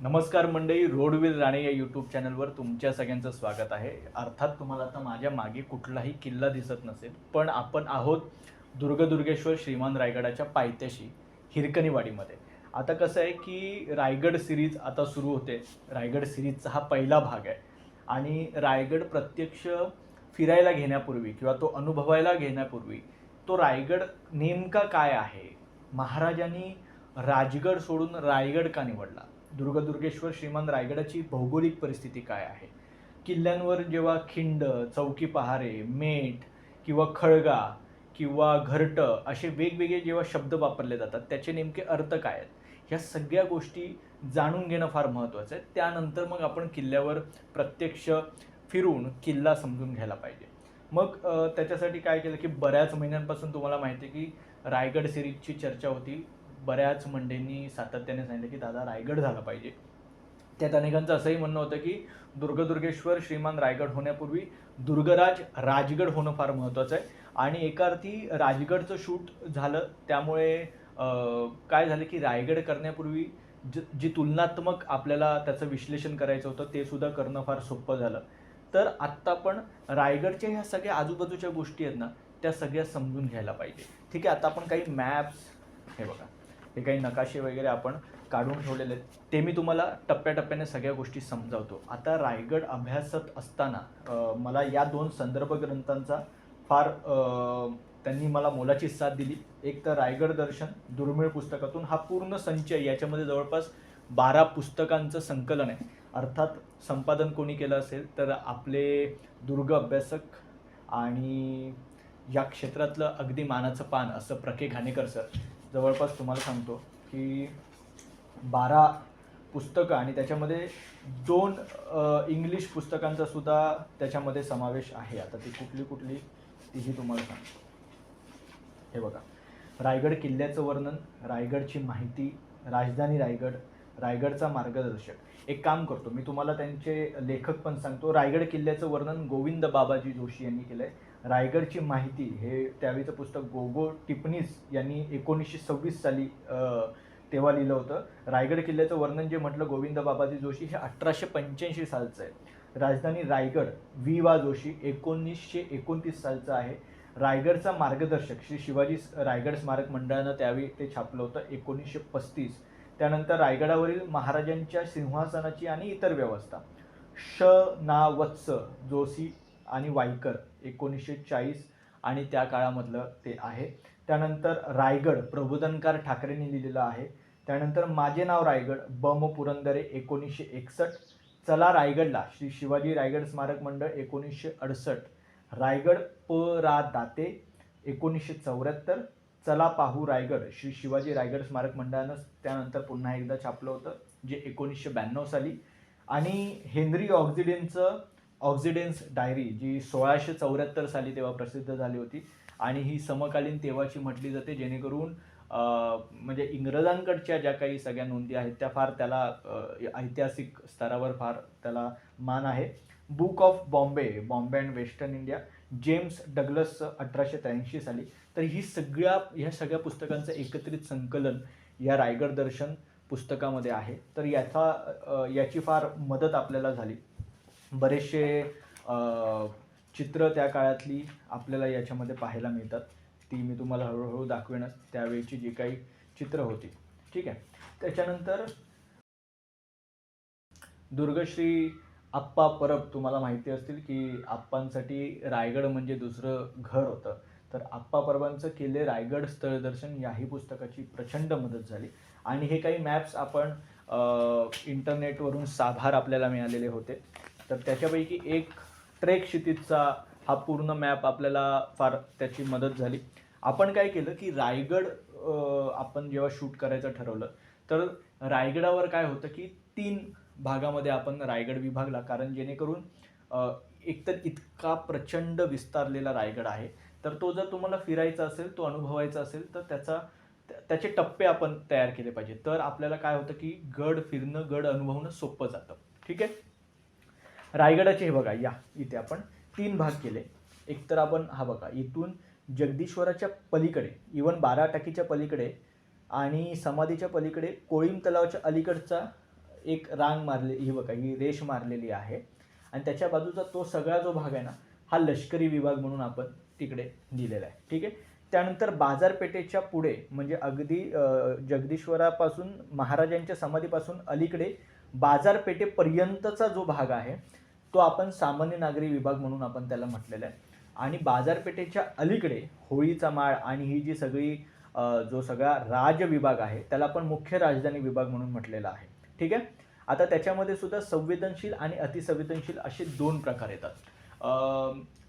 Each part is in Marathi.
नमस्कार मंडळी रोडविल राणे या यूट्यूब चॅनलवर तुमच्या सगळ्यांचं स्वागत आहे. अर्थात तुम्हाला आता माझ्या मागे कुठलाही किल्ला दिसत नसेल पण आपण आहोत दुर्गदुर्गेश्वर श्रीमान रायगडाच्या पायथ्याशी हिरकणीवाडीमध्ये. आता कसं आहे की रायगड सिरीज आता सुरू होते. रायगड सिरीजचा हा पहिला भाग आहे. आणि रायगड प्रत्यक्ष फिरायला घेण्यापूर्वी किंवा तो अनुभवायला घेण्यापूर्वी तो रायगड नेमका काय आहे? महाराजांनी राजगड सोडून रायगड का निवडला? दुर्गदुर्गेश्वर श्रीमान रायगडाची भौगोलिक परिस्थिती काय आहे? किल्ल्यांवर जेव्हा खिंड चौकी पहारे मेट किंवा खळगा किंवा घरटं असे वेगवेगळे जेव्हा शब्द वापरले जातात त्याचे नेमके अर्थ काय आहेत? ह्या सगळ्या गोष्टी जाणून घेणं फार महत्त्वाचं आहे. त्यानंतर मग आपण किल्ल्यावर प्रत्यक्ष फिरून किल्ला समजून घ्यायला पाहिजे. मग त्याच्यासाठी काय केलं की बऱ्याच महिन्यांपासून तुम्हाला माहिती आहे की रायगड सिरीजची चर्चा होती. बऱ्याच मंडेंनी सातत्याने सांगितलं की दादा रायगड झाला पाहिजे. त्यात अनेकांचं असंही म्हणणं होतं की दुर्गदुर्गेश्वर श्रीमान रायगड होण्यापूर्वी दुर्गराज राजगड होणं फार महत्त्वाचं आहे. आणि एका अर्थी राजगडचं शूट झालं त्यामुळे काय झालं की रायगड करण्यापूर्वी ज जी तुलनात्मक आपल्याला त्याचं विश्लेषण करायचं होतं ते सुद्धा करणं फार सोपं झालं. तर आत्ता पण रायगडच्या ह्या सगळ्या आजूबाजूच्या गोष्टी आहेत ना त्या सगळ्या समजून घ्यायला पाहिजे. ठीक आहे आता आपण काही मॅप्स हे बघा. हे काही नकाशे वगैरे आपण काढून ठेवलेले आहेत. ते मी तुम्हाला टप्प्याटप्प्याने सगळ्या गोष्टी समजावतो. आता रायगड अभ्यासत असताना मला या दोन संदर्भ ग्रंथांचा फार त्यांनी मला मोलाची साथ दिली. एक तर रायगड दर्शन दुर्मिळ पुस्तकातून हा पूर्ण संच याच्यामध्ये जवळपास बारा पुस्तकांचं संकलन आहे. अर्थात संपादन कोणी केलं असेल तर आपले दुर्ग अभ्यासक आणि या क्षेत्रातलं अगदी मानाचं पान असं प्रके घाणेकर सर. जवळपास तुम्हाला सांगतो की बारा पुस्तकं आणि त्याच्यामध्ये दोन इंग्लिश पुस्तकांचा सुद्धा त्याच्यामध्ये समावेश आहे. आता ती कुठली कुठली तीही तुम्हाला सांगतो. हे बघा. रायगड किल्ल्याचं वर्णन रायगडची माहिती राजधानी रायगड रायगडचा मार्गदर्शक. एक काम करतो मी तुम्हाला त्यांचे लेखक पण सांगतो. रायगड किल्ल्याचं वर्णन गोविंद बाबाजी जोशी यांनी केलं आहे रायगडची माहिती हे त्यावेळीचं पुस्तक गोगो टिपणीस यांनी एकोणीसशे सव्वीस साली तेव्हा लिहिलं होतं. रायगड किल्ल्याचं वर्णन जे म्हटलं गोविंद बाबाजी जोशी हे अठराशे पंच्याऐंशी सालचं आहे. राजधानी रायगड वि वा. जोशी एकोणीसशे एकोणतीस सालचं आहे. रायगडचा मार्गदर्शक श्री शिवाजी रायगड स्मारक मंडळानं त्यावेळी ते छापलं होतं एकोणीसशे पस्तीस. त्यानंतर रायगडावरील महाराजांच्या सिंहासनाची आणि इतर व्यवस्था. श. ना. वत्स जोशी आणि वायकर एकोणीसशे चाळीस आणि त्या काळामधलं ते आहे. त्यानंतर रायगड प्रबोधनकार ठाकरेंनी लिहिलेलं आहे. त्यानंतर माझे नाव रायगड बम पुरंदरे एकोणीसशे एकसष्ट चला रायगडला श्री शिवाजी रायगड स्मारक मंडळ एकोणीसशे अडसष्ट रायगड प रा दाते एकोणीसशे चौऱ्याहत्तर चला पाहू रायगड श्री शिवाजी रायगड स्मारक मंडळानं त्यानंतर पुन्हा एकदा छापलं होतं जे एकोणीसशे ब्याण्णव साली. आणि हेनरी ऑक्झिडेनचं ऑक्झिडेन्स डायरी जी सोळाशे चौऱ्याहत्तर साली तेव्हा प्रसिद्ध झाली होती. आणि ही समकालीन तेव्हाची म्हटली जाते जेणेकरून म्हणजे इंग्रजांकडच्या ज्या काही सगळ्या नोंदी आहेत त्या फार त्याला ऐतिहासिक स्तरावर फार त्याला मान आहे. Book of Bombay Bombay and western India James Douglas अठराशे त्र्याऐंशी साली. तर ही सगळ्या ह्या सगळ्या पुस्तकांचं एकत्रित संकलन या रायगड दर्शन पुस्तकामध्ये आहे. तर याचा याची फार मदत आपल्याला झाली. बरेचसे चित्र त्या काळातली आपल्याला याच्यामध्ये पाहायला मिळतात. ती मी तुम्हाला हळूहळू दाखवेनच. त्यावेळची जी काही चित्र होती. ठीक आहे. त्याच्यानंतर दुर्गश्री आप्पा परब तुम्हाला माहिती असतील की आप्पांसाठी रायगड म्हणजे दुसरं घर होतं. तर आप्पा परबांचं केले रायगड स्थळदर्शन याही पुस्तकाची प्रचंड मदत झाली. आणि हे काही मॅप्स आपण इंटरनेटवरून साभार आपल्याला मिळालेले होते. तर त्याच्यापैकी एक ट्रेक क्षितिजचा हा पूर्ण मॅप आपल्याला फार त्याची मदत झाली. आपण काय केलं की रायगड आपण जेव्हा शूट करायचं ठरवलं तर रायगडावर काय होतं की तीन भागामध्ये आपण रायगड विभागला कारण जेणेकरून एकतर इतका प्रचंड विस्तारलेला रायगड आहे तर तो जर तुम्हाला फिरायचा असेल तो अनुभवायचा असेल तर त्याचा त्याचे टप्पे आपण तयार केले पाहिजे तर आपल्याला काय होतं की गड फिरणं गड अनुभवणं सोपं जातं. ठीक आहे? रायगडाचे हे बघा या. इथे आपण तीन भाग केले. एक तर आपण हा बघा इथून जगदीश्वराच्या पलीकडे इवन बारा टाकीच्या पलीकडे आणि समाधीच्या पलीकडे कोळीम तलावाच्या अलीकडचा एक रांग मारले ही बघा ही रेष मारलेली आहे. आणि त्याच्या बाजूचा तो सगळा जो भाग आहे ना हा लष्करी विभाग म्हणून आपण तिकडे दिलेला आहे. ठीक आहे? त्यानंतर बाजारपेठेच्या पुढे म्हणजे अगदी जगदीश्वरापासून महाराजांच्या समाधीपासून अलीकडे बाजारपेठेपर्यंतचा जो भाग आहे तो आपण सामान्य नागरी विभाग म्हणून आपण त्याला म्हटलेला आहे. आणि बाजारपेठेच्या अलीकडे होळीचा माळ आणि ही जी सगळी जो सगळा राज विभाग आहे त्याला आपण मुख्य राजधानी विभाग म्हणून म्हटलेला आहे. ठीक आहे? आता त्याच्यामध्ये सुद्धा संवेदनशील आणि अतिसंवेदनशील असे दोन प्रकार येतात.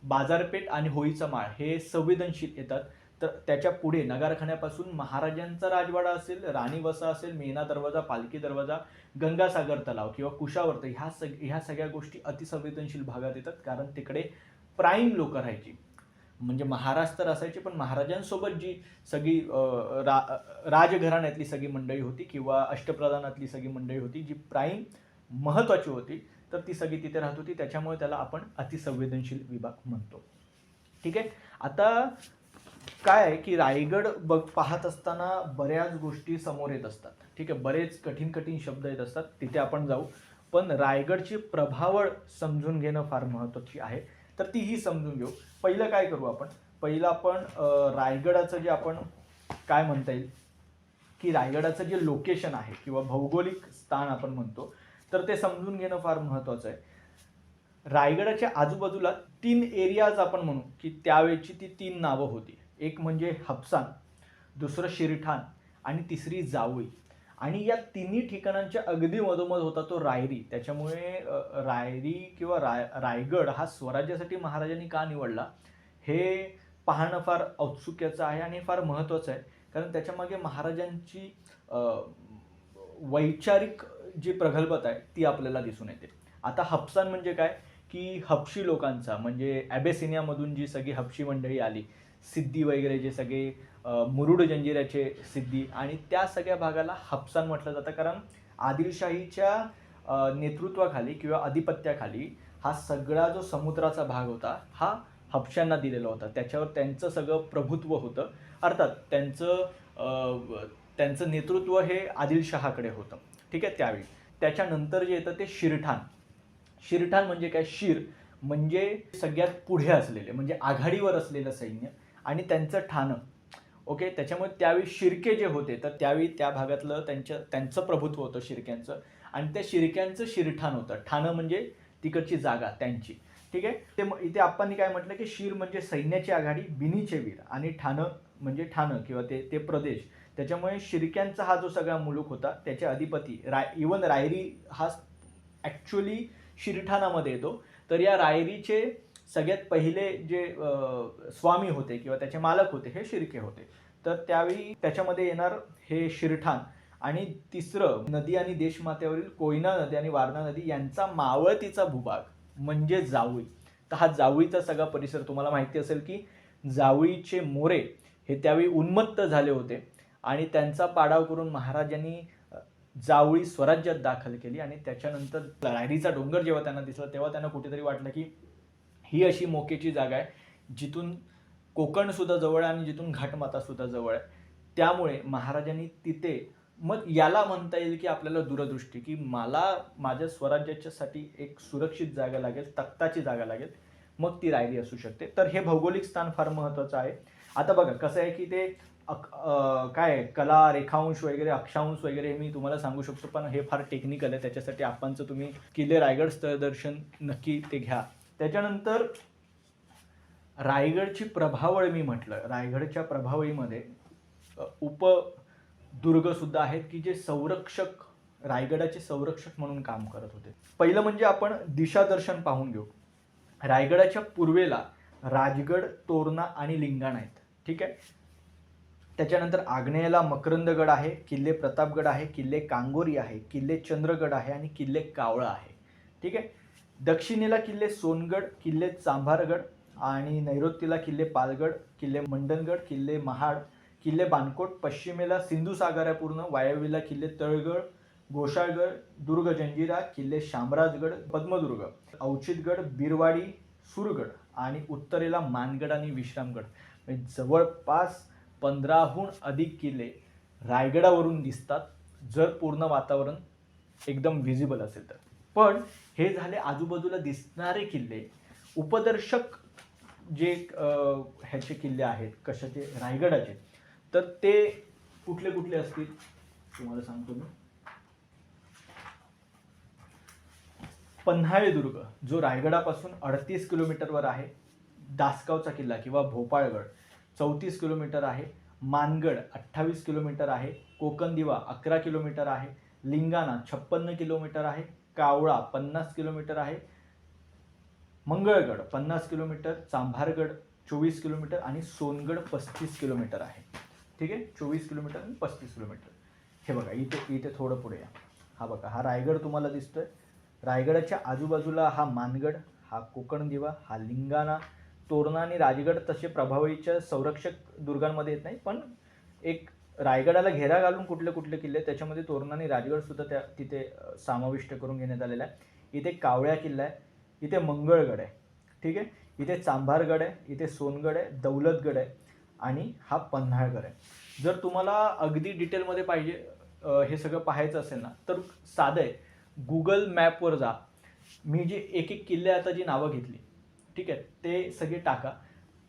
बाजारपेठ आणि होळीचा माळ हे संवेदनशील येतात. तर त्याच्या पुढे नगारखान्यापासून महाराजांचा राजवाडा असेल राणी वसा असेल मेना दरवाजा पालखी दरवाजा गंगासागर तलाव किंवा कुशावर्त ह्या सग ह्या सगळ्या गोष्टी अतिसंवेदनशील भागात येतात. कारण तिकडे प्राईम लोक राहायची. म्हणजे महाराज तर असायचे पण महाराजांसोबत जी सगळी रा राजघराण्यातली सगळी मंडळी होती किंवा अष्टप्रधानातली सगळी मंडळी होती जी प्राईम महत्त्वाची होती तर ती सगळी तिथे राहत होती. त्याच्यामुळे त्याला आपण अतिसंवेदनशील विभाग म्हणतो. ठीक आहे? आता काय आहे की रायगड बघ पाहत असताना बऱ्याच गोष्टी समोर येत असतात. ठीक आहे बरेच कठीण कठीण शब्द येत असतात. तिथे आपण जाऊ. पण रायगडची प्रभावळ समजून घेणं फार महत्त्वाची आहे. तर तीही समजून घेऊ. पहिलं काय करू आपण? पहिलं आपण रायगडाचं जे आपण काय म्हणता येईल? की रायगडाचं जे लोकेशन आहे किंवा भौगोलिक स्थान आपण म्हणतो तर ते समजून घेणं फार महत्त्वाचं आहे. रायगडाच्या आजूबाजूला तीन एरियाज आपण म्हणू की त्यावेळची ती तीन नावं होती. एक म्हणजे हपसान दुसरं शिरठाण आणि तिसरी जावळी आणि या तिन्ही ठिकाणांच्या अगदी मधोमध होता तो रायरी. त्याच्यामुळे रायरी किंवा राय रायगड हा स्वराज्यासाठी महाराजांनी का निवडला हे पाहणं फार औत्सुक्याचं आहे आणि फार महत्त्वाचं आहे. कारण त्याच्यामागे महाराजांची वैचारिक जी प्रगल्भता आहे ती आपल्याला दिसून येते. आता हप्सान म्हणजे काय? की हपशी लोकांचा म्हणजे ॲबेसिनियामधून जी सगळी हपशी मंडळी आली सिद्धी वगैरे जे सगळे मुरुड जंजिराचे सिद्धी आणि त्या सगळ्या भागाला हापसान म्हटलं जातं. कारण आदिलशाहीच्या नेतृत्वाखाली किंवा अधिपत्याखाली हा सगळा जो समुद्राचा भाग होता हा हपशांना दिलेला होता. त्याच्यावर त्यांचं सगळं प्रभुत्व होतं. अर्थात त्यांचं त्यांचं नेतृत्व हे आदिलशहाकडे होतं. ठीक आहे? त्यावेळी. त्याच्यानंतर जे येतं ते शिरठाण. शिरठाण म्हणजे काय? शिर म्हणजे सगळ्यात पुढे असलेले म्हणजे आघाडीवर असलेलं सैन्य. आणि त्यांचं ठाणं. ओके? त्याच्यामुळे त्यावेळी शिर्के जे होते तर त्यावेळी त्या भागातलं त्यांच्या त्यांचं प्रभुत्व होतं शिरक्यांचं. आणि त्या शिरक्यांचं शिरठाण होतं. ठाणं म्हणजे तिकडची जागा त्यांची. ठीक आहे? ते इथे आपण काय म्हटलं की शिर म्हणजे सैन्याची आघाडी बिनीचे वीर. आणि ठाणं म्हणजे ठाणं किंवा ते ते प्रदेश. त्याच्यामुळे शिरक्यांचा हा जो सगळा मुलूक होता त्याचे अधिपती राय इवन रायरी हा ॲक्च्युली शिरठाणामध्ये येतो. तर या रायरीचे सगळ्यात पहिले जे स्वामी होते किंवा त्याचे मालक होते हे शिर्के होते. तर त्यावेळी त्याच्यामध्ये येणार हे शिरठाण आणि तिसरं नदी आणि देशमात्यावरील कोयना नदी आणि वारणा नदी यांचा मावळतीचा भूभाग म्हणजे जावळी. तर हा जावळीचा सगळा परिसर तुम्हाला माहिती असेल की जावळीचे मोरे हे त्यावेळी उन्मत्त झाले होते आणि त्यांचा पाडाव करून महाराजांनी जावळी स्वराज्यात दाखल केली आणि त्याच्यानंतर रायरीचा डोंगर जेव्हा त्यांना दिसला तेव्हा त्यांना कुठेतरी वाटलं की ही अशी मोकेची जागा आहे जिथून कोकणसुद्धा जवळ आहे आणि जिथून घाटमातासुद्धा जवळ आहे. त्यामुळे महाराजांनी तिथे मग याला म्हणता येईल की आपल्याला दूरदृष्टी की मला माझ्या स्वराज्याच्यासाठी एक सुरक्षित जागा लागेल तख्ताची जागा लागेल मग ती राहिली असू शकते. तर हे भौगोलिक स्थान फार महत्त्वाचं आहे. आता बघा कसं आहे की ते अक- काय कला रेखांश वगैरे अक्षांश वगैरे हे मी तुम्हाला सांगू शकतो पण हे फार टेक्निकल आहे. त्याच्यासाठी आपणचं तुम्ही किल्ले रायगड स्थळदर्शन नक्की ते घ्या. त्याच्यानंतर रायगडची प्रभावळ मी म्हटलं. रायगडच्या प्रभावळीमध्ये उपदुर्गसुद्धा आहेत की जे संरक्षक रायगडाचे संरक्षक म्हणून काम करत होते. पहिलं म्हणजे आपण दिशादर्शन पाहून घेऊ. रायगडाच्या पूर्वेला राजगड तोरणा आणि लिंगाण आहेत. ठीक आहे? त्याच्यानंतर आग्नेयला मकरंदगड आहे किल्ले प्रतापगड आहे किल्ले कांगोरी आहे किल्ले चंद्रगड आहे आणि किल्ले कावळा आहे. ठीक आहे? दक्षिणेला किल्ले सोनगड किल्ले चांभारगड आणि नैऋत्येला किल्ले पालगड किल्ले मंडनगड किल्ले महाड किल्ले बानकोट पश्चिमेला सिंधुसागर आहे पूर्ण वायव्येला किल्ले तळगड गोशाळगड दुर्ग जंजिरा किल्ले शामराजगड पद्मदुर्ग औचितगड बिरवाडी सुरगड आणि उत्तरेला मानगड आणि विश्रामगड. म्हणजे जवळपास पंधराहून अधिक किल्ले रायगडावरून दिसतात जर पूर्ण वातावरण एकदम व्हिजिबल असेल तर. पण हे झाले आजूबाजूला दिसणारे किल्ले. उपदर्शक जे ह्याचे किल्ले आहेत कशाचे? रायगडाचे. तर ते कुठले कुठले असतील? तुम्हाला सांगतो मी. पन्हाळे दुर्ग जो रायगडापासून अडतीस किलोमीटरवर आहे दासगावचा किल्ला किंवा भोपाळगड चौतीस किलोमीटर आहे. मानगड अठ्ठावीस किलोमीटर आहे. कोकणदिवा अकरा किलोमीटर आहे. लिंगाणा छप्पन्न किलोमीटर आहे. कावळा पन्नास किलोमीटर आहे. मंगळगड पन्नास किलोमीटर चांभारगड चोवीस किलोमीटर आणि सोनगड पस्तीस किलोमीटर आहे. ठीक आहे? चोवीस किलोमीटर आणि पस्तीस किलोमीटर. हे बघा इथे इथे थोडं पुढे या. हा बघा हा रायगड तुम्हाला दिसतोय. रायगडाच्या आजूबाजूला हा मानगड हा कोकण दिवा हा लिंगाणा तोरणा आणि राजगड तसे प्रभावीच्या संरक्षक दुर्गांमध्ये येत नाही पण एक रायगडाला घेरा घालून कुठले कुठले किल्ले त्याच्यामध्ये तोरणा आणि राजगड सुद्धा त्या तिथे समाविष्ट करून घेण्यात आलेला आहे. इथे कावळ्या किल्ला आहे इथे मंगळगड आहे ठीक आहे? इथे चांभारगड आहे इथे सोनगड आहे दौलतगड आहे आणि हा पन्हाळगड आहे. जर तुम्हाला अगदी डिटेलमध्ये पाहिजे हे सगळं पाहायचं असेल ना तर साधं आहे. गुगल मॅपवर जा. मी जी एक एक किल्ले आता जी नावं घेतली ठीक आहे? ते सगळे टाका.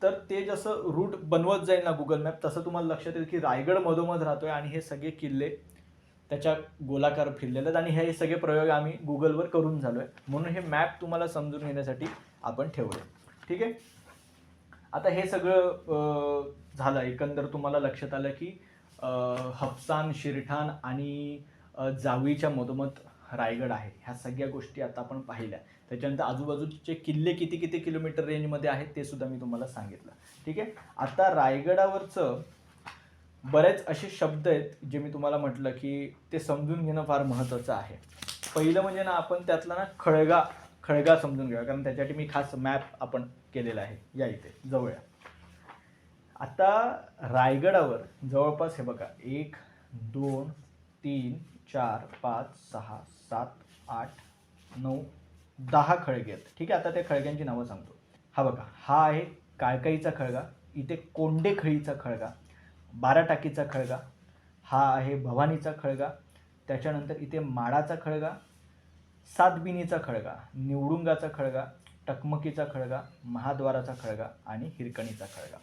तर ते जसं रूट बनवत जाईल ना गुगल मॅप तसं तुम्हाला लक्षात येईल की रायगड मधोमध राहतोय आणि हे सगळे किल्ले त्याच्या गोलाकार फिरलेले आहेत आणि हे सगळे प्रयोग आम्ही गुगलवर करून झालो आहे म्हणून हे मॅप तुम्हाला समजून घेण्यासाठी आपण ठेवलं ठीक आहे? आता हे सगळं झालं. एकंदर तुम्हाला लक्षात आलं की हफसान शिरठाण आणि जावळीच्या मधोमध रायगड आहे. ह्या सगळ्या गोष्टी आता आपण पाहिल्या. त्याच्यानंतर आजूबाजूचे किल्ले किती किती किलोमीटर रेंजमध्ये आहेत ते सुद्धा मी तुम्हाला सांगितलं. ठीक आहे? आता रायगडावरचं बरेच असे शब्द आहेत जे मी तुम्हाला म्हटलं की ते समजून घेणं फार महत्त्वाचं आहे. पहिलं म्हणजे ना आपण त्यातला ना खळगा खळगा समजून घ्या कारण त्याच्यासाठी मी खास मॅप आपण केलेला आहे. या इथे जवळ आता रायगडावर जवळपास हे बघा एक दोन तीन चार पाच सहा सात आठ नऊ दहा खळगे आहेत. ठीक आहे आता त्या खळग्यांची नावं सांगतो. हा बघा हा आहे काळकाईचा खळगा इथे कोंडेखळीचा खळगा बारा टाकीचा खळगा हा आहे भवानीचा खळगा त्याच्यानंतर इथे माडाचा खळगा सातबिनीचा खळगा निवडुंगाचा खळगा टकमकीचा खळगा महाद्वाराचा खळगा आणि हिरकणीचा खळगा.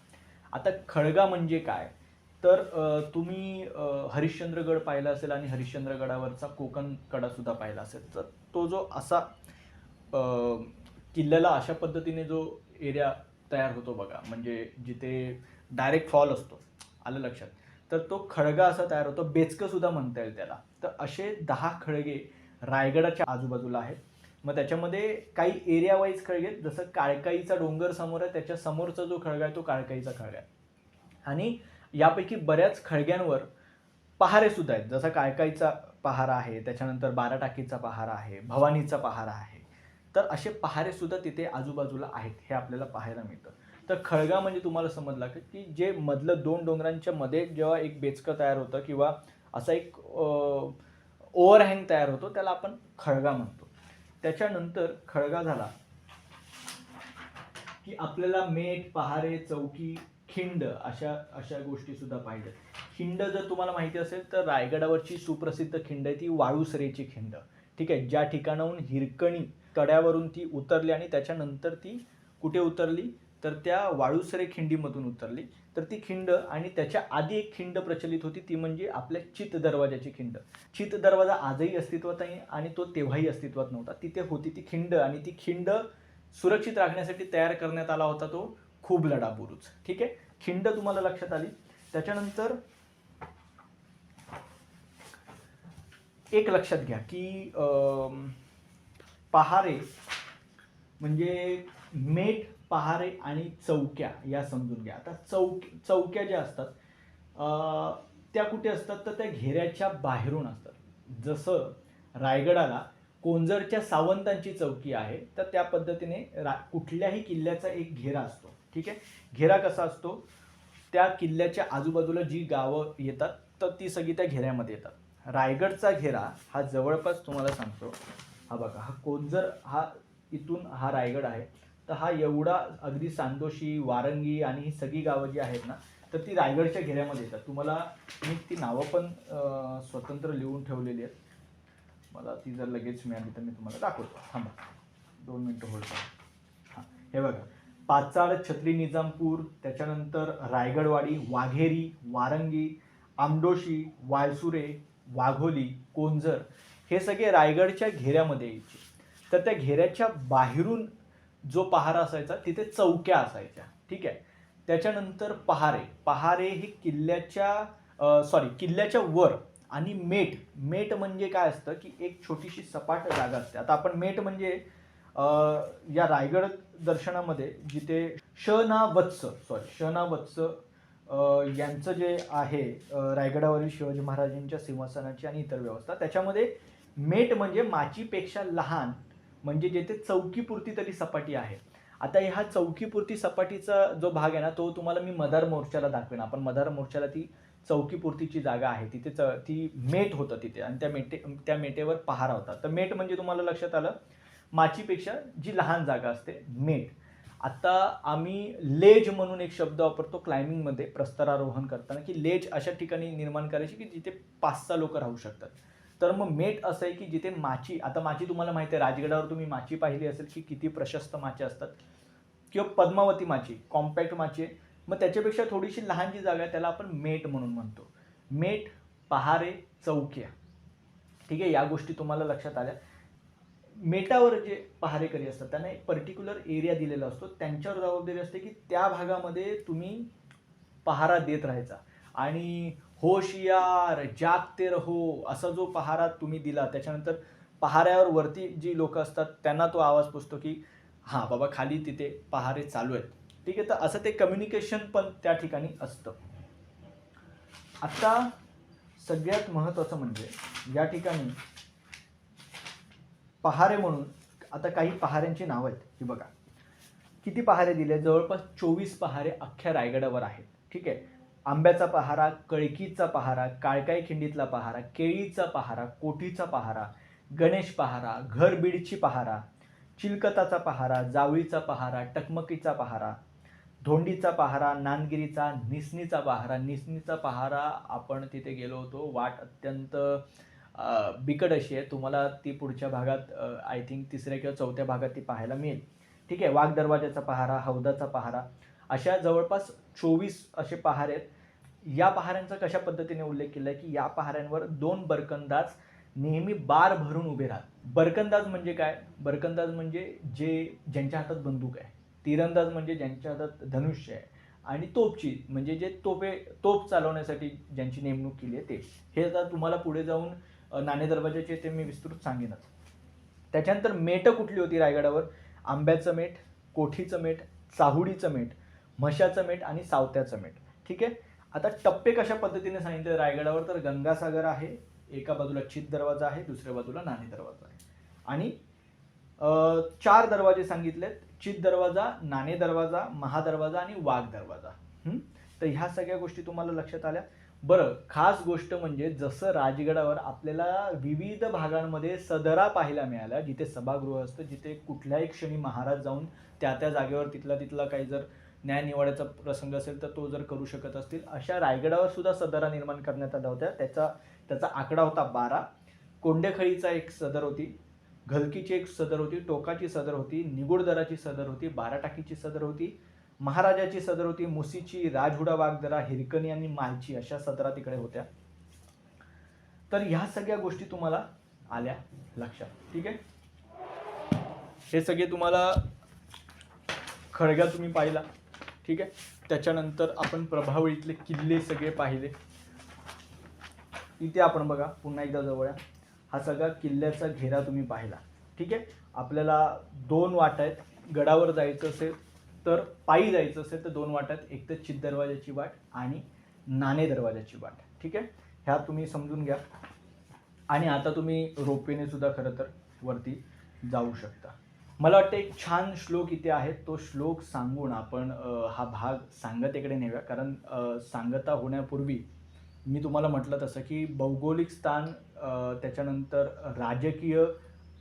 आता खळगा म्हणजे काय? तर तुम्ही हरिश्चंद्रगड पाहिला असेल आणि हरिश्चंद्रगडावरचा कोकण कडा सुद्धा पाहिला असेल. तर तो जो असा किल्ल्याला अशा पद्धतीने जो एरिया तयार होतो बघा म्हणजे जिथे डायरेक्ट फॉल असतो आलं लक्षात. तर तो खळगा असा तयार होतो बेचकं सुद्धा म्हणता येईल त्याला. तर असे दहा खळगे रायगडाच्या आजूबाजूला आहेत. मग त्याच्यामध्ये काही एरिया वाईज खळगे आहेत. जसं काळकाईचा डोंगर समोर आहे त्याच्या समोरचा जो खळगा आहे तो काळकाईचा खळगा आहे. आणि यापैकी बऱ्याच खळग्यांवर पहारे सुद्धा आहेत. जसा काळकाईचा पहारा आहे त्याच्यानंतर बाराटाकीचा पहारा आहे भवानीचा पहारा आहे. तर असे पहारे सुद्धा तिथे आजूबाजूला आहेत हे आपल्याला पाहायला मिळतं. तर खळगा म्हणजे तुम्हाला समजला की की जे मधलं दोन डोंगरांच्या मध्ये जेव्हा एक बेचकं तयार होतं किंवा असा एक ओव्हरहँग तयार होतो त्याला आपण खळगा म्हणतो. त्याच्यानंतर खळगा झाला की आपल्याला मेट पहारे चौकी खिंड अशा अशा गोष्टी सुद्धा पाहिजेत. खिंड जर तुम्हाला माहिती असेल तर रायगडावरची सुप्रसिद्ध खिंड आहे ती वाळूसरेची खिंड. ठीक आहे ज्या ठिकाणाहून हिरकणी कड्यावरून ती उतरली आणि त्याच्यानंतर ती कुठे उतरली? तर त्या वाळूसरे खिंडीमधून उतरली. तर ती खिंड आणि त्याच्या आधी एक खिंड प्रचलित होती ती म्हणजे आपल्या चित दरवाजाची खिंड. चित दरवाजा आजही अस्तित्वात आहे आणि तो तेव्हाही अस्तित्वात नव्हता. तिथे होती ती खिंड आणि ती खिंड सुरक्षित राखण्यासाठी तयार करण्यात आला होता तो खूप लढा बुरुज. ठीक आहे? खिंड तुम्हाला लक्षात आली. त्याच्यानंतर एक लक्षात घ्या की पहारे म्हणजे मेट पहारे आणि चौक्या या समजून घ्या. आता चौक चौक्या ज्या असतात त्या कुठे असतात? तर त्या घेऱ्याच्या बाहेरून असतात. जसं रायगडाला कोंजरच्या सावंतांची चौकी आहे तर त्या पद्धतीने रा कुठल्याही किल्ल्याचा एक घेरा असतो. ठीक आहे? घेरा कसा असतो? त्या किल्ल्याच्या आजूबाजूला जी गावं येतात तर ती सगळी त्या घेऱ्यामध्ये येतात. रायगडचा घेरा हा जवळपास तुम्हाला सांगतो हा बघा हा कोंजर हा इथून हा रायगड आहे तर हा एवढा अगदी सांदोशी वारंगी आणि ही सगळी गावं जी आहेत ना तर ती रायगडच्या घेऱ्यामध्ये येतात. तुम्हाला मी ती नावं पण स्वतंत्र लिहून ठेवलेली आहेत. मला ती जर लगेच मिळाली तर मी तुम्हाला दाखवतो. थांबा. दोन मिनटं होल्ड हां हे बघा. पाचाड छत्री निजामपूर त्याच्यानंतर रायगडवाडी वाघेरी वारंगी आमडोशी वायसुरे वाघोली कोंजर हे सगळे रायगडच्या घेऱ्यामध्ये यायचे. तर त्या घेऱ्याच्या बाहेरून जो पहारा असायचा तिथे चौक्या असायच्या. ठीक आहे? त्याच्यानंतर पहारे. पहारे हे किल्ल्याच्या सॉरी किल्ल्याच्या वर आणि मेट. मेट म्हणजे काय असतं की एक छोटीशी सपाट जागा असते. आता आपण मेट म्हणजे या रायगड दर्शनामध्ये जिथे श ना वत्स सॉरी श ना वत्स यांचं जे आहे रायगडावरील शिवाजी महाराजांच्या सिंहासनाची आणि इतर व्यवस्था त्याच्यामध्ये मेट म्हणजे माचीपेक्षा लहान म्हणजे जेथे चौकीपुरती तरी सपाटी आहे. आता ह्या चौकीपुरती सपाटीचा जो भाग आहे ना तो तुम्हाला मी मदार मोर्चाला दाखवेन. आपण मदार मोर्चाला ती चौकीपुरतीची जागा आहे. तिथे च ती मेट होतं तिथे आणि त्या मेटे त्या मेटेवर पहारा होता. तर मेट म्हणजे तुम्हाला लक्षात आलं माचीपेक्षा जी लहान जागा असते मेट. आता आम्ही लेज म्हणून एक शब्द वापरतो क्लाइम्बिंगमध्ये प्रस्तरारोहण करताना की लेज अशा ठिकाणी निर्माण करायची की जिथे पाच सहा लोक राहू शकतात. तर मग मेट असं आहे की जिथे माची आता माची तुम्हाला माहिती आहे राजगडावर तुम्ही माची पाहिली असेल की किती प्रशस्त माची असतात. किंवा पद्मावती माची कॉम्पॅक्ट माची आहे. मग त्याच्यापेक्षा थोडीशी लहान जी जागा आहे त्याला आपण मेट म्हणून म्हणतो. मेट पहारे चौक्या. ठीक आहे या गोष्टी तुम्हाला लक्षात आल्या. मेटावर जे पहारेकरी असतात त्यांना एक पर्टिक्युलर एरिया दिलेला असतो. त्यांच्यावर जबाबदारी असते की त्या भागामध्ये तुम्ही पहारा देत राहायचा. आणि होशियार जागते रहो असा जो पहारा तुम्ही दिला त्याच्यानंतर पहाऱ्यावर वरती जी लोक असतात त्यांना तो आवाज पोचतो की हां बाबा खाली तिथे पहारे चालू आहेत. ठीक आहे तर असं ते कम्युनिकेशन पण त्या ठिकाणी असतं. आता सगळ्यात महत्त्वाचं म्हणजे या ठिकाणी पहारे म्हणून आता काही पहाऱ्यांची नावं आहेत. ही बघा. किती पहारे दिले? जवळपास चोवीस पहारे अख्ख्या रायगडावर आहेत. ठीक आहे? आंब्याचा पहारा कळकीचा पहारा काळकाई खिंडीतला पहारा केळीचा पहारा कोठीचा पहारा गणेश पहारा घरबीडची पहारा चिलकताचा पहारा जावळीचा पहारा टकमकीचा पहारा धोंडीचा पहारा नांदगिरीचा निसनीचा पहारा निसनीचा पहारा आपण तिथे गेलो होतो. वाट अत्यंत बिकट अशी आहे. तुम्हाला ती पुढच्या भागात आय थिंक तिसऱ्या किंवा चौथ्या भागात ती पाहायला मिळेल. ठीक आहे? वाघ दरवाजाचा पहारा हौदाचा पहारा अशा जवळपास चोवीस असे पहारे आहेत. या पहाऱ्यांचा कशा पद्धतीने उल्लेख केला आहे की या पहाऱ्यांवर दोन बरकंदाज नेहमी बार भरून उभे राहतात. बरकंदाज म्हणजे काय? बरकंदाज म्हणजे जे ज्यांच्या हातात बंदूक आहे. तीरंदाज म्हणजे ज्यांच्या हातात धनुष्य आहे. आणि तोपची म्हणजे जे तोपे तोप चालवण्यासाठी ज्यांची नेमणूक केली आहे ते. हे आता तुम्हाला पुढे जाऊन नाणे दरवाजाचे ते मी विस्तृत सांगेनच. त्याच्यानंतर मेटं कुठली होती रायगडावर? आंब्याचं मेट कोठीचं मेट चाहुडीचं मेट म्हशाचं मेट आणि सावत्याचं मेट. ठीक आहे? आता टप्पे कशा पद्धतीने सांगितले? रायगडावर तर गंगासागर आहे एका बाजूला चित दरवाजा आहे दुसऱ्या बाजूला नाणे दरवाजा आहे. आणि चार दरवाजे सांगितलेत. चित दरवाजा नाणे दरवाजा महादरवाजा आणि वाघ दरवाजा. तर ह्या सगळ्या गोष्टी तुम्हाला लक्षात आल्या. बरं खास गोष्ट म्हणजे जसं राजगडावर आपल्याला विविध भागांमध्ये सदरा पाहायला मिळाला जिथे सभागृह असतं जिथे कुठल्याही क्षणी महाराज जाऊन त्या त्या जागेवर तिथला तिथला काही जर न्याय निवाड्याचा प्रसंग असेल तर तो जर करू शकत असतील. अशा रायगडावर सुद्धा सदरा निर्माण करण्यात आल्या होत्या. त्याचा त्याचा आकडा होता बारा. कोंडेखळीचा एक सदर होती घलकीची एक सदर होती टोकाची सदर होती निगुडदराची सदर होती बाराटाकीची सदर होती. महाराजाची सदर होती. मुसीची राजहुडा वागदरा हिरकणी आणि मालची अशा सदरा तिकडे होत्या. तर ह्या सगळ्या गोष्टी तुम्हाला आल्या लक्षात. ठीक आहे? हे सगळे तुम्हाला खळग्या तुम्ही पाहिला. ठीक आहे? त्याच्यानंतर आपण प्रभावळीतले किल्ले सगळे पाहिले. इथे आपण बघा पुन्हा एकदा जवळ हा सगळा किल्ल्याचा घेरा तुम्ही पाहिला. ठीक आहे? आपल्याला दोन वाट आहेत. गडावर जायचं असेल तर पायी जायचं असेल तर दोन वाट आहेत एक तर चित दरवाजाची वाट आणि नाणे दरवाजाची वाट. ठीक आहे? ह्या तुम्ही समजून घ्या. आणि आता तुम्ही रोपवेने सुद्धा खरं तर वरती जाऊ शकता. मला वाटतं एक छान श्लोक इथे आहे. तो श्लोक सांगून आपण हा भाग सांगतेकडे नेव्या कारण सांगता होण्यापूर्वी मी तुम्हाला म्हटलं तसं की भौगोलिक स्थान त्याच्यानंतर राजकीय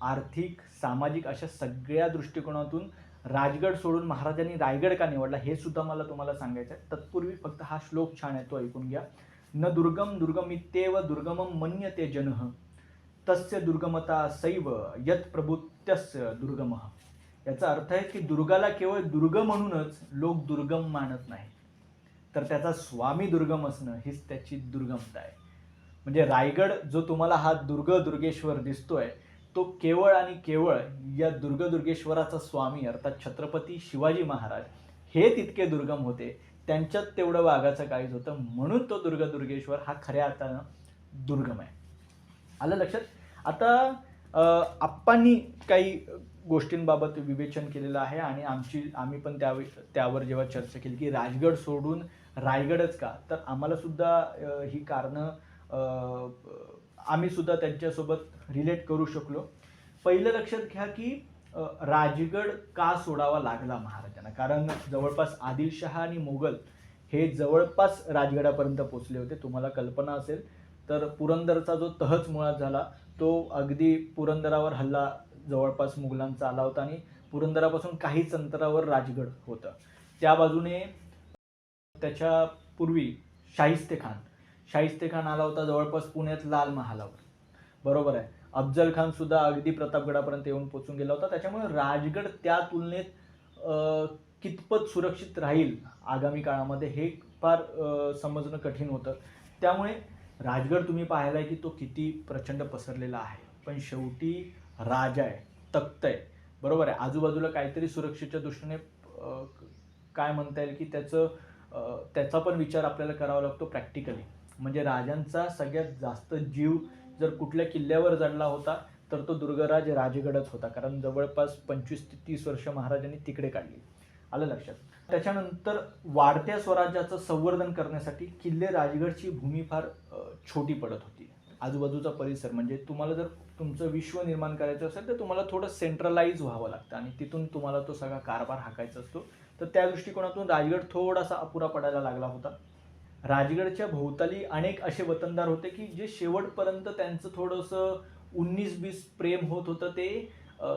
आर्थिक सामाजिक अशा सगळ्या दृष्टिकोनातून राजगड सोडून महाराजांनी रायगड का निवडला हे सुद्धा मला तुम्हाला सांगायचं आहे तत्पूर्वी फक्त हा श्लोक छान आहे तो ऐकून घ्या. न दुर्गम दुर्गमित्येव दुर्गमम मन्यते जनः तस्य दुर्गमता सैव यत प्रभुत्यस्य दुर्गम. याचा अर्थ आहे की दुर्गाला केवळ दुर्ग म्हणूनच लोक दुर्गम मानत नाही तर त्याचा स्वामी दुर्गम असणं हीच त्याची दुर्गमता आहे. म्हणजे रायगड जो तुम्हाला हा दुर्ग दुर्गेश्वर दिसतोय तो केवळ आणि केवळ या दुर्ग दुर्गेश्वराचा स्वामी अर्थात छत्रपती शिवाजी महाराज हे तितके दुर्गम होते. त्यांच्यात तेवढं वाघाचं काहीच होतं. म्हणून तो दुर्ग दुर्गेश्वर हा खऱ्या अर्थानं दुर्गम आहे. आलं लक्षात? आता आप्पांनी काही गोष्टींबाबत विवेचन केलेलं आहे आणि आमची आम्ही पण त्या त्यावर जेव्हा चर्चा केली की राजगड सोडून रायगडच का? तर आम्हाला सुद्धा ही कारणं आम्ही सुद्धा त्यांच्यासोबत रिलेट करू शकलो. पहिलं लक्षात घ्या की राजगड का सोडावा लागला महाराजांना? कारण जवळपास आदिलशहा आणि मोगल हे जवळपास राजगडापर्यंत पोचले होते. तुम्हाला कल्पना असेल तर पुरंदरचा जो तहच मुळात झाला तो अगदी पुरंदरावर हल्ला जवळपास मुघलांचा आला होता आणि पुरंदरापासून काहीच अंतरावर राजगड होतं. त्या बाजूने त्याच्या पूर्वी शाहिस्ते खान. शाहिस्ते खान आला होता जवळपास पुण्यात लाल महालावर. बरोबर आहे. अफजल खान सुद्धा अगदी प्रतापगडापर्यंत येऊन पोचून गेला होता. त्याच्यामुळे राजगड त्या तुलनेत कितपत सुरक्षित राहील आगामी काळामध्ये हे फार समजणं कठीण होतं. त्यामुळे राजगड तुम्ही पाहिला आहे की तो किती प्रचंड पसरलेला आहे. पण शेवटी राजा आहे तख्त आहे. बरोबर आहे. आजूबाजूला काहीतरी सुरक्षेच्या दृष्टीने काय म्हणता येईल की त्याचं त्याचा पण विचार आपल्याला करावा लागतो प्रॅक्टिकली. म्हणजे राजांचा सगळ्यात जास्त जीव जर कुठल्या किल्ल्यावर जडला होता तर तो दुर्गराज राजगडच होता. कारण जवळपास पंचवीस ते तीस वर्ष महाराजांनी तिकडे काढली. आलं लक्षात? त्याच्यानंतर वाढत्या स्वराज्याचं संवर्धन करण्यासाठी किल्ले राजगडची भूमी फार छोटी पडत होती. आजूबाजूचा परिसर म्हणजे तुम्हाला जर तुमचं विश्व निर्माण करायचं असेल तर तुम्हाला थोडं सेंट्रलाइज व्हावं लागतं आणि तिथून तुम्हाला तो सगळा कारभार हाकायचा असतो. तर त्या दृष्टिकोनातून राजगड थोडासा अपुरा पडायला लागला होता. राजगडच्या भोवताली अनेक असे वतनदार होते की जे शेवटपर्यंत त्यांचं थोडंसं उन्नीस बीस प्रेम होत होतं ते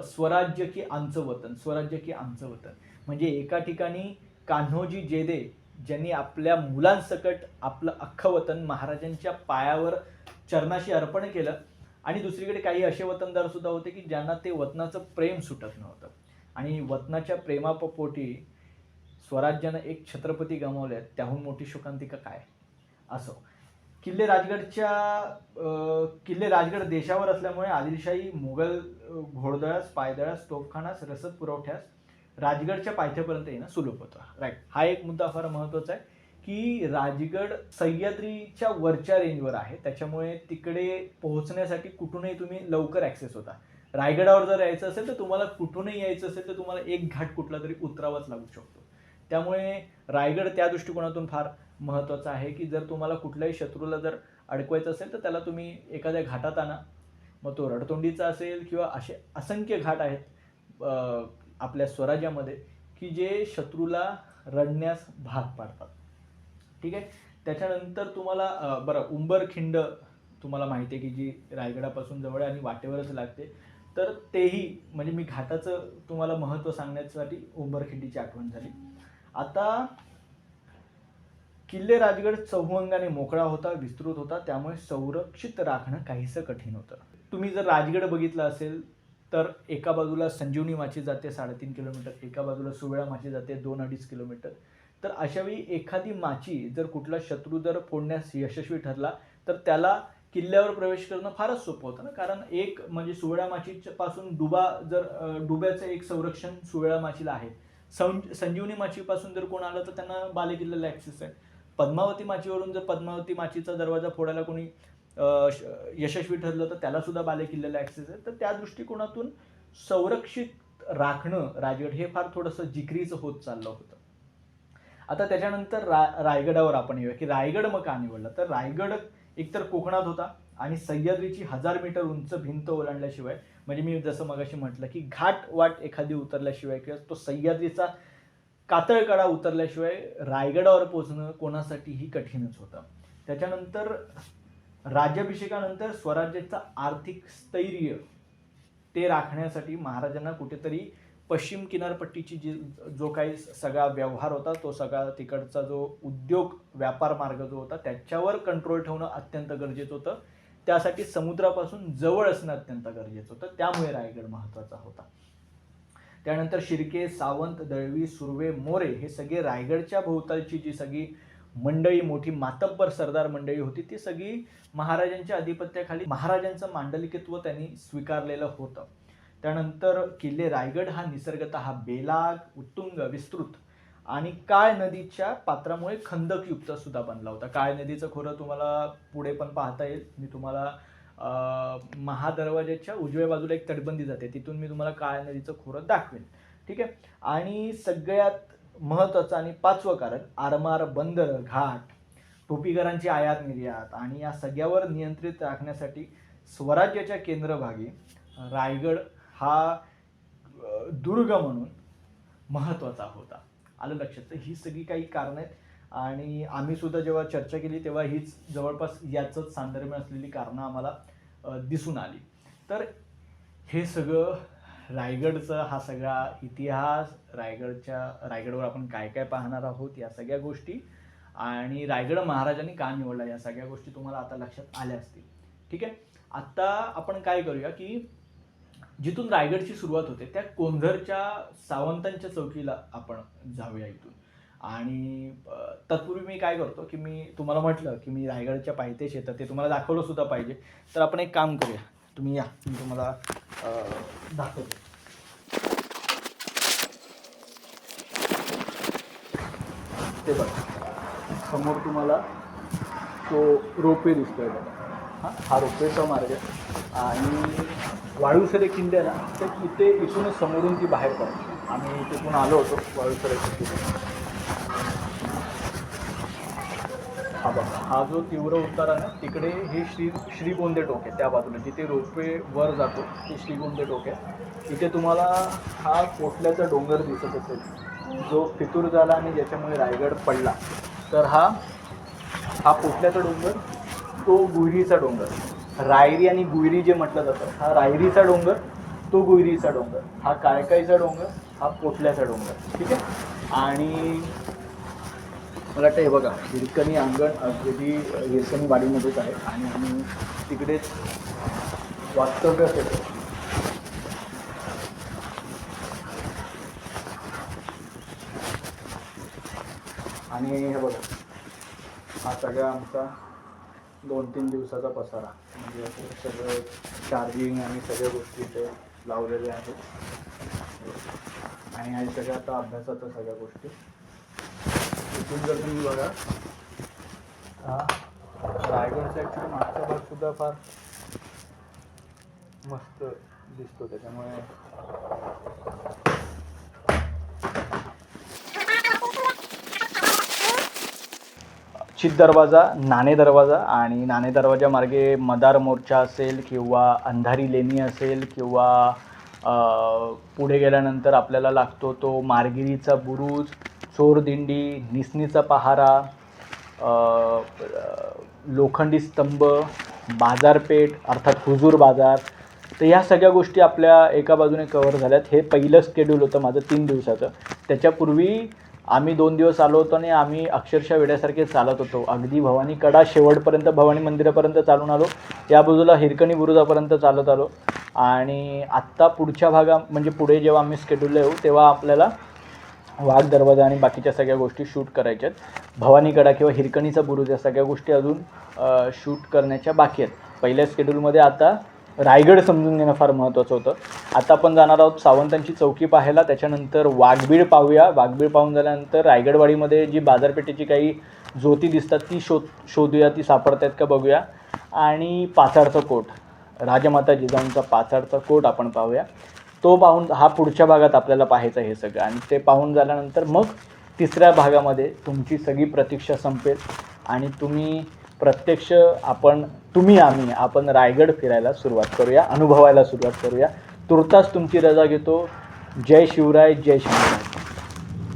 स्वराज्य की आमचं वतन स्वराज्य की आमचं वतन. म्हणजे एका ठिकाणी कान्होजी जेदे ज्यांनी आपल्या मुलांसकट आपलं अख्खं वतन महाराजांच्या पायावर चरणाशी अर्पण केलं आणि दुसरीकडे काही असे वतनदार सुद्धा होते की ज्यांना ते वतनाचं प्रेम सुटत नव्हतं. आणि वतनाच्या प्रेमापोटी स्वराज्यानं एक छत्रपती गमावले त्याहून मोठी शोकांतिका काय? असो. किल्ले राजगडच्या किल्ले राजगड देशावर असल्यामुळे आदिलशाही मुघल घोडदळास पायदळास तोफखानास रसद पुरवठ्यास राजगडच्या पायथ्यापर्यंत येणं सुलभ होतं. राईट हा एक मुद्दा फार महत्त्वाचा आहे की राजगड सह्याद्रीच्या वरच्या रेंजवर आहे. त्याच्यामुळे तिकडे पोहोचण्यासाठी कुठूनही तुम्ही लवकर ॲक्सेस होता. रायगडावर जर यायचं असेल तर तुम्हाला कुठूनही यायचं असेल तर तुम्हाला एक घाट कुठला तरी उतरावाच लागू शकतो. त्यामुळे रायगड त्या दृष्टिकोनातून फार महत्त्वाचं आहे की जर तुम्हाला कुठल्याही शत्रूला जर अडकवायचं असेल तर त्याला तुम्ही एखाद्या घाटात आणा. मग तो रडतोंडीचा असेल किंवा असे असंख्य घाट आहेत आपल्या स्वराज्यामध्ये की जे शत्रूला रडण्यास भाग पाडतात. ठीक आहे? त्याच्यानंतर तुम्हाला बरं उंबरखिंड तुम्हाला माहिती आहे की जी रायगडापासून जवळ आहे आणि वाटेवरच लागते. तर तेही म्हणजे मी घाटाचं तुम्हाला महत्त्व सांगण्यासाठी उंबरखिंडीची आठवण झाली. आता किल्ले राजगड चौहंगाने मोकळा होता विस्तृत होता त्यामुळे संरक्षित राखणं काहीसं कठीण होतं. तुम्ही जर राजगड बघितला असेल तर एका बाजूला संजीवनी माची जाते साडेतीन किलोमीटर एका बाजूला सुवेळा माची जाते दोन अडीच किलोमीटर. तर अशावेळी एखादी माची जर कुठला शत्रू जर फोडण्यास यशस्वी ठरला तर त्याला किल्ल्यावर प्रवेश करणं फारच सोपं होतं ना. कारण एक म्हणजे सुवेळा माचीच्या पासून डुबा जर डुब्याचं एक संरक्षण सुवेळा माचीला आहे. सं संजीवनी माचीपासून जर कोण आलं तर त्यांना बालेकिल्ल्याला ॲक्सेस आहे. पद्मावती माचीवरून जर पद्मावती माचीचा दरवाजा फोडायला कोणी यशस्वी ठरलं तर त्याला सुद्धा बालेकिल्ल्याला ॲक्सेस आहे. तर त्या दृष्टिकोनातून संरक्षित राखणं राजगड हे फार थोडंसं जिकरीचं होत चाललं होतं. आता त्याच्यानंतर रा रायगडावर आपण येऊया की रायगड मग का निवडला? तर रायगड एकतर कोकणात होता आणि सह्याद्रीची हजार मीटर उंच भिंत ओलांडल्याशिवाय म्हणजे मी जसं मगाशी म्हटलं की घाट वाट एखादी उतरल्याशिवाय किंवा तो सह्याद्रीचा कातळकडा उतरल्याशिवाय रायगडावर पोचणं कोणासाठीही कठीणच होतं. त्याच्यानंतर राज्याभिषेकानंतर स्वराज्याचं आर्थिक स्थैर्य ते राखण्यासाठी महाराजांना कुठेतरी पश्चिम किनारपट्टीची जी जो काही सगळा व्यवहार होता तो सगळा तिकडचा जो उद्योग व्यापार मार्ग जो होता त्याच्यावर कंट्रोल ठेवणं अत्यंत गरजेचं होतं. त्यासाठी समुद्रापासून जवळ असणं अत्यंत गरजेचं होतं. त्यामुळे रायगड महत्त्वाचा होता. त्यानंतर शिर्के सावंत दळवी सुर्वे मोरे हे सगळे रायगडच्या भोवतालची जी सगळी मंडळी मोठी मातब्बर सरदार मंडळी होती ती सगळी महाराजांच्या अधिपत्याखाली महाराजांचं मांडलिकत्व त्यांनी स्वीकारलेलं होतं. त्यानंतर किल्ले रायगड हा निसर्गत हा बेलाग उत्तुंग विस्तृत आणि काळ नदीच्या पात्रामुळे खंदकयुक्त सुद्धा बनला होता. काळ नदीचं खोरं तुम्हाला पुढे पण पाहता येईल. मी तुम्हाला महादरवाज्याच्या उजव्या बाजूला एक तटबंदी जाते. तिथून मी तुम्हाला काळ नदीचं खोरं दाखवेन. ठीक आहे? आणि सगळ्यात महत्त्वाचं आणि पाचवं कारण आरमार बंदर घाट टोपीकरांची आयात निर्यात आणि या सगळ्यावर नियंत्रित राखण्यासाठी स्वराज्याच्या केंद्रभागी रायगड हा दुर्ग म्हणून महत्त्वाचा होता. आलं लक्षात. तर ही सगळी काही कारणं आहेत. आणि आम्ही सुद्धा जेव्हा चर्चा केली तेव्हा हीच जवळपास याचंच साधर्म्य असलेली कारणं आम्हाला दिसून आली. तर हे सगळं रायगडचा हा सगळा इतिहास रायगडच्या रायगडवर आपण काय काय पाहणार आहोत या सगळ्या गोष्टी आणि रायगड महाराजांनी का निवडला या सगळ्या गोष्टी तुम्हाला आता लक्षात आल्या असतील. ठीक आहे? आत्ता आपण काय करूया की जिथून रायगडची सुरुवात होते त्या कोंधरच्या सावंतांच्या चौकीला आपण जाऊया इथून. आणि तत्पूर्वी मी काय करतो की मी तुम्हाला म्हटलं की मी रायगडच्या पायथ्याशी शेतात ते तुम्हाला दाखवलं सुद्धा पाहिजे. तर आपण एक काम करूया. तुम्ही या. मी तुम्हाला दाखवतो. ते बघा. समोर तुम्हाला तो रोपवे दिसतोय बघा. हा हा रोपवेचा मार्ग आणि वाळूसरे किल्ले ना तर इथे इथूनच समोरून ती बाहेर पडते आम्ही तिथून आलो होतो वाळूसरे किल्ले. हा बघा हा जो तीव्र उतार आहे ना तिकडे हे श्री श्रीगोंदे टोक आहे त्या बाजूला जिथे रोपवे वर जातो ते श्रीगोंदे टोक आहे इथे तुम्हाला हा कोटल्याचा डोंगर दिसत असेल. जो फितूर झाला आणि ज्याच्यामुळे रायगड पडला. तर हा हा पोटल्याचा डोंगर तो गुहिरीचा डोंगर. रायरी आणि गुयरी जे म्हटलं जातं हा रायरीचा डोंगर तो गुयरीचा डोंगर हा काळकाईचा डोंगर हा पोटल्याचा डोंगर ठीक आहे? आणि मला वाटतं हे बघा हिरकणी अंगण अगदी हिरकणी वाडीमध्येच आहे आणि आम्ही तिकडेच वास्तव्य केलं आणि हे बघा हा सगळा आमचा दोन तीन दिवसाचा पसारा. म्हणजे सगळं चार्जिंग आणि सगळ्या गोष्टी इथे लावलेल्या आहेत. आणि ह्या सगळ्या आता अभ्यासाच्या सगळ्या गोष्टी. इथून जर तुम्ही बघा हा रायगडचा ॲक्च्युली मागचा भाग सुद्धा फार मस्त दिसतो. त्याच्यामुळे चित दरवाजा नाणे दरवाजा आणि नाणे दरवाजा मार्गे मदार मोर्चा असेल किंवा अंधारी लेणी असेल किंवा पुढे गेल्यानंतर आपल्याला लागतो तो मार्गिरीचा बुरुज चोरदिंडी निसनीचा पहारा लोखंडी स्तंभ बाजारपेठ अर्थात हुजूर बाजार. तर ह्या सगळ्या गोष्टी आपल्या एका बाजूने कवर झाल्यात. हे पहिलं स्केड्यूल होतं माझं तीन दिवसाचं. त्याच्यापूर्वी आम्ही दोन दिवस आलो होतो आणि आम्ही अक्षरशः वेड्यासारखे चालत होतो. अगदी भवानी कडा शेवटपर्यंत भवानी मंदिरापर्यंत चालून आलो. या बाजूला हिरकणी बुरुजापर्यंत चालत आलो. आणि आत्ता पुढच्या भागा म्हणजे पुढे जेव्हा आम्ही स्केड्यूलला येऊ तेव्हा आपल्याला वाघ दरवाजा आणि बाकीच्या सगळ्या गोष्टी शूट करायच्या आहेत. भवानीकडा किंवा हिरकणीचा बुरुज या सगळ्या गोष्टी अजून शूट करण्याच्या बाकी आहेत. पहिल्या स्केड्यूलमध्ये आता रायगड समजून घेणं फार महत्त्वाचं होतं. आता आपण जाणार आहोत सावंतांची चौकी पाहायला. त्याच्यानंतर वाघबीड पाहूया. वाघबीड पाहून झाल्यानंतर रायगडवाडीमध्ये जी बाजारपेठेची काही ज्योती दिसतात ती शोध शोधूया ती सापडतात का बघूया. आणि पाचाडचा कोट. राजमाता जिजाऊंचा पाचाडचा कोट आपण पाहूया. तो पाहून हा पुढच्या भागात आपल्याला पाहायचं हे सगळं. आणि ते पाहून झाल्यानंतर मग तिसऱ्या भागामध्ये तुमची सगळी प्रतीक्षा संपेल. आणि तुम्ही प्रत्यक्ष आपण तुम्ही आम्ही आपण रायगड फिरायला सुरुवात करूया अनुभवायला सुरुवात करूया. तुर्तास तुमची रजा घेतो. जय शिवराय जय शिवराय.